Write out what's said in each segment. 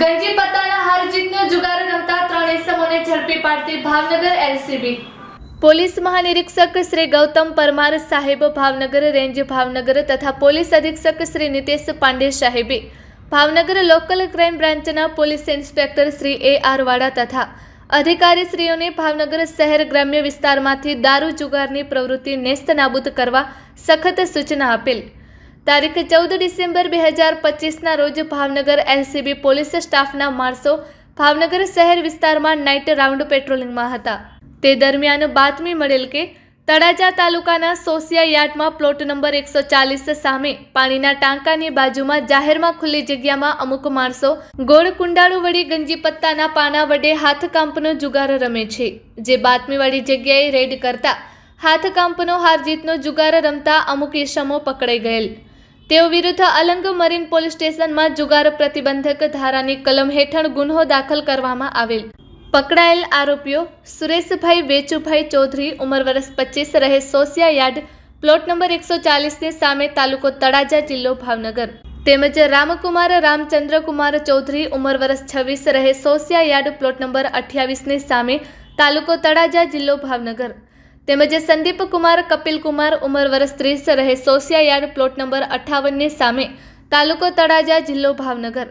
ગંજી પત્તાના હાર જુગાર રમતા ત્રણ ઇસમોને ઝડપી પાડતી ભાવનગર એલસીબી. પોલીસ મહાનિરીક્ષક શ્રી ગૌતમ પરમાર સાહેબ ભાવનગર રેન્જ ભાવનગર તથા પોલીસ અધિક્ષક શ્રી નિતેશ પાંડે સાહેબે ભાવનગર લોકલ ક્રાઇમ બ્રાન્ચના police inspector Shri A R Vada તથા અધિકારીશ્રીઓને ભાવનગર શહેર ગ્રામ્ય વિસ્તારમાંથી દારૂ જુગારની પ્રવૃત્તિ નેસ્ત નાબૂદ કરવા સખત સૂચના આપેલ. તારીખ ચૌદ ડિસેમ્બર બે હજાર પચીસના રોજ ભાવનગર એલસીબી પોલીસ સ્ટાફના માણસો ભાવનગર શહેર વિસ્તારમાં નાઇટ રાઉન્ડ પેટ્રોલિંગમાં હતા. તે દરમિયાન બાતમી મળેલ કે, તળાજા તાલુકાના સોસિયા યાર્ડમાં પ્લોટ નંબર એકસો ચાલીસ સામે પાણીના ટાંકાની બાજુમાં જાહેરમાં ખુલ્લી જગ્યામાં અમુક માણસો ગોળ કુંડાળુ વળી ગંજી પત્તાના પાના વડે હાથકાંપનો જુગાર રમે છે. જે બાતમીવાળી જગ્યાએ રેડ કરતા હાથકાંપનો હાર જીતનો જુગાર રમતા અમુક ઈસમો પકડાઈ ગયેલ. તેઓ વિરુદ્ધ અલંગ મરીન પોલીસ સ્ટેશનમાં જુગાર પ્રતિબંધક ધારાની કલમ હેઠળ ગુન્હો દાખલ કરવામાં આવેલ. પકડાયેલ આરોપીઓ સુરેશભાઈ વેચુભાઈ ચૌધરી, ઉંમર વર્ષ પચીસ, રહે સોસિયા યાર્ડ, પ્લોટ નંબર એકસો ચાલીસની સામે તાલુકો તળાજા જિલ્લો ભાવનગર. તેમજ રામકુમાર રામચંદ્રકુમાર ચૌધરી, ઉંમર વર્ષ છવ્વીસ, રહે સોસિયા યાર્ડ, પ્લોટ નંબર અઠ્યાવીસની સામે તાલુકો તળાજા જિલ્લો ભાવનગર. તેમજ સંદીપ કુમાર, કપિલ કુમાર, ઉંમર વર્ષ ત્રીસ રહે સોસિયા યાર્ડ પ્લોટ નંબર અઠ્ઠાવનની સામે, તાલુકો તળાજા, જિલ્લો ભાવનગર.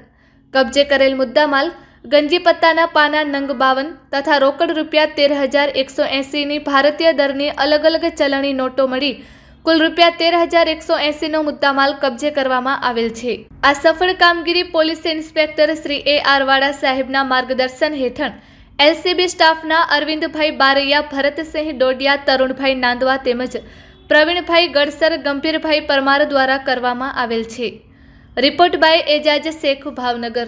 કબજે કરેલ મુદ્દામાલ, ગંજી પત્તાના પાના નંગ બાવન તથા રોકડ રૂપિયા તેર હજાર એકસો એંસીની ભારતીય દરની અલગ અલગ ચલણી નોટો મળી, કુલ રૂપિયા તેર હજાર એકસો એંસીનો મુદ્દામાલ કબજે કરવામાં આવેલ છે. આ સફળ કામગીરી police inspector Shri A R Vada સાહેબના માર્ગદર્શન હેઠળ એલસીબી સ્ટાફના અરવિંદભાઈ બારૈયા, ભરતસિંહ ડોડિયા, તરુણભાઈ નાંદવા તેમજ પ્રવીણભાઈ ગડસર, ગંભીરભાઈ પરમાર દ્વારા કરવામાં આવેલ છે. Report by Ejaz Shaikh, Bhavnagar.